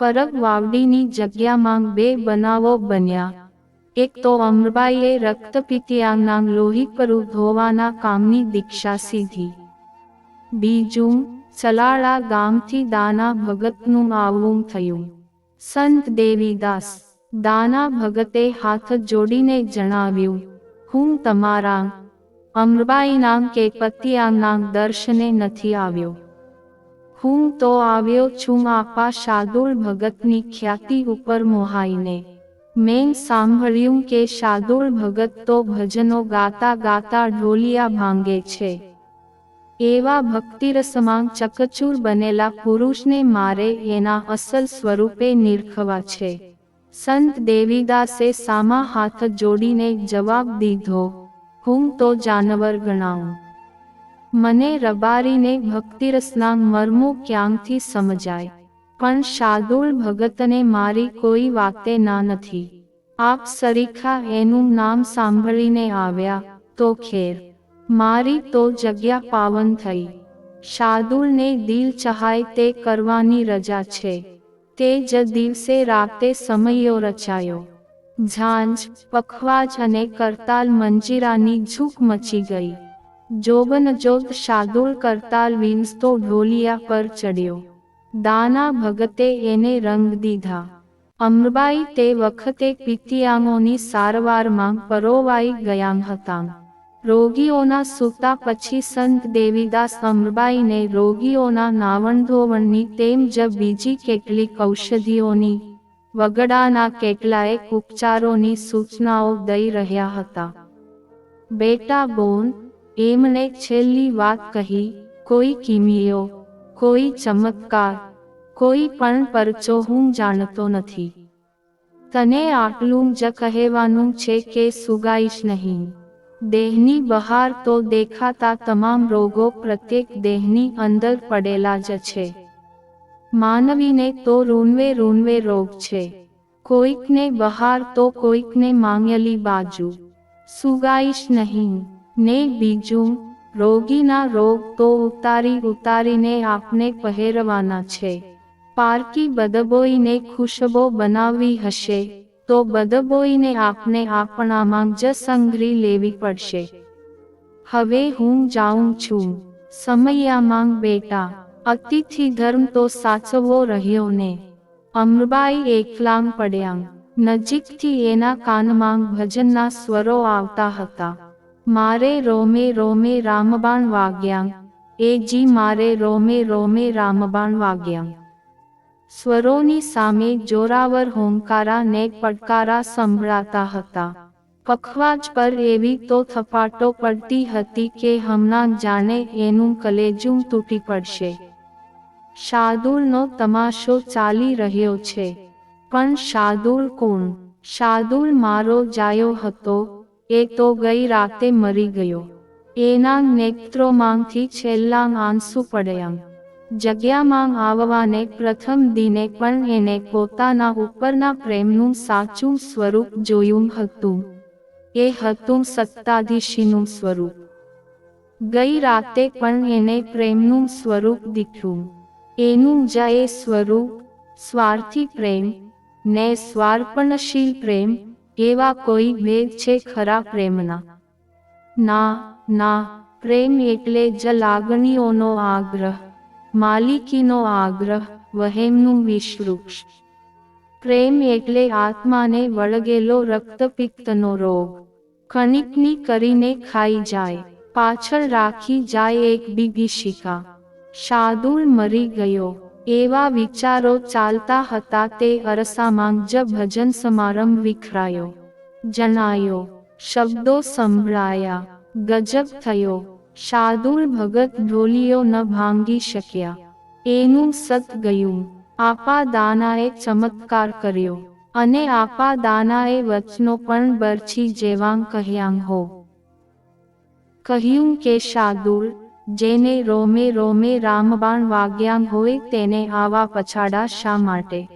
પરબ વાવડીની જગ્યામાં બે બનાવો બન્યા. એક તો અમરબાઈએ રક્તપિતિયાંગના લોહી પર ધોવાના કામની દીક્ષા સીધી. બીજું ચલાળા ગામથી દાના ભગતનું આવવું થયું. સંત દેવીદાસ, દાના ભગતે હાથ જોડીને જણાવ્યું, હું તમારા અમરબાઈના કે પતિયાંગના દર્શને નથી આવ્યો. હું તો આવ્યો છું આપા શાદુલ ભગતની ખ્યાતિ ઉપર મોહાઈને. મેં સાંભળ્યું કે શાદુલ ભગત તો ભજનો ગાતા ગાતા ઢોલિયા ભાંગે છે. એવા ભક્તિરસમાં ચકચૂર બનેલા પુરુષને મારે એના અસલ સ્વરૂપે નિરખવા છે. સંત દેવીદાસે સામા હાથ જોડીને જવાબ દીધો, હું તો જાનવર ગણાવું મને રબારીને ભક્તિરસના મર્મો ક્યાંથી સમજાય? પણ શાર્દુલ ભગતને મારી કોઈ વાતે ના નથી. આપ સરીખા એનું નામ સાંભળીને આવ્યા, તો ખેર. મારી તો જગ્યા પાવન થઈ. શાર્દુલને દિલ ચહાય તે કરવાની રજા છે. તે જ દિવસે રાતે સમયો રચાયો. ઝાંઝ, પખવાજ અને કરતાલ મંજીરાની ઝૂક મચી ગઈ. જોબન જોત શાદુલ કરતાલ વિંસતો ઢોલિયા પર ચડ્યો. દાના ભગતે એને રંગ દીધા. અમરબાઈ તે વખતે પિતિયાંગોની સારવારમાં પરોવાઈ ગયા હતા. રોગીઓના સૂતા પછી સંત દેવીદાસ અમરબાઈને રોગીઓના નાવણધોવણની તેમ જ બીજી કેટલીક ઔષધિઓની વગડાના કેટલાયક ઉપચારોની સૂચનાઓ દઈ રહ્યા હતા. બેટા બોન એમણે છેલ્લી વાત કહી, કોઈ કિમિયો, કોઈ ચમત્કાર, કોઈ પણ પરચો હું જાણતો નથી. તને આટલું જ કહેવાનું છે કે સુગાઈશ નહીં. દેહની બહાર તો દેખાતા તમામ રોગો પ્રત્યેક દેહની અંદર પડેલા જ છે. માનવીને તો રૂનવે રૂનવે રોગ છે. કોઈકને બહાર તો કોઈકને માંગેલી બાજુ. સુગાઈશ નહીં. ને બીજું, રોગીના રોગ તો ઉતારી ઉતારીને આપને પહેરવાના છે. પારકી બદબોઈને ખુશબો બનાવવી હશે, તો બદબોઈને આપને આપણામાં જ સંઘરી લેવી પડશે. હવે હું જાઉં છું. સમયામાં બેટા, અતિથિ ધર્મ તો સાચવો રહ્યો ને. અમરબાઈ એકલામ પડ્યા નજીકથી એના કાનમાં ભજનના સ્વરો આવતા હતા. મારે રોમે રોમે રામબાણ વાગ્યા. એ જી મારે રોમે રોમે રામબાણ વાગ્યા. સ્વરોની સામે જોરાવર હોંકારા ને પડકારા સંભળાતા હતા. પખવાજ પર એવી તો થપાટો પડતી હતી કે હમણાં જાણે એનું કલેજું તૂટી પડશે. શાદુલનો તમાશો ચાલી રહ્યો છે. પણ શાદુલ કોણ? શાદુલ મારો જાયો હતો. એ તો ગઈ રાતે મરી ગયો. એના નેત્રોમાંથી છેલ્લા આંસુ પડ્યા. જગ્યામાં આવવાને પ્રથમ દિને પણ એને પોતાના ઉપરના પ્રેમનું સાચું સ્વરૂપ જોયું હતું. એ હતું સત્તાધીશીનું સ્વરૂપ. ગઈ રાતે પણ એને પ્રેમનું સ્વરૂપ દીઠું એનું જ એ સ્વરૂપ, સ્વાર્થી પ્રેમ, ને સ્વાર્પણશીલ પ્રેમ એવા કોઈ ભેદ છે ખરા પ્રેમના? ના ના, પ્રેમ એટલે જ લાગણીઓનો આગ્રહ, માલિકીનો આગ્રહ, વહેમનું વિષવૃક્ષ. પ્રેમ એટલે આત્માને વળગેલો રક્તપિત્તનો રોગ. કણિકની કરીને ખાઈ જાય, પાછળ રાખી જાય એક બીભીષિકા શાદુર મરી ગયો એવા વિચારો ચાલતા હતા તે અરસામાં જ ભજન સમારંભ વિખરાયો. જણાયો, શબ્દો સંભળાયા, ગજબ થયો શાદુર ભગત ઢોલીઓ ન ભાંગી શક્યા. એનું સત ગયું આપા દાનાએ ચમત્કાર કર્યો, અને આપા દાનાએ વચનો પણ બરછી જેવાં કહ્યાં હો કહ્યું કે શાર્દુલ જેને રોમે રોમે રામબાણ વાગ્યા હોય તેને આવા પછાડા શા માટે?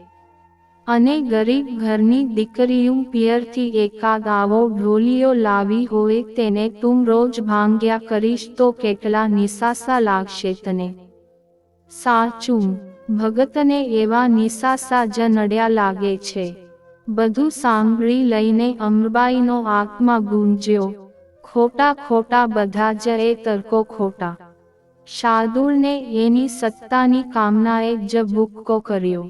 અને ગરીબ ઘરની દીકરીયું પિયરથી એકાદ આવો ઢોલિયો લાવી હોય તેને તું રોજ ભાંગ્યા કરીશ તો કેટલા નિસાસા લાગશે તને? સાચું, ભગતને એવા નિસાસા જ નડ્યા લાગે છે. બધું સાંભળી લઈને અમરબાઈનો આત્મા ગુંજ્યો. ખોટા ખોટા બધા જ એ તર્કો ખોટા. શાર્દુલને એની સત્તાની કામનાએ જ ભૂક્કો કર્યો.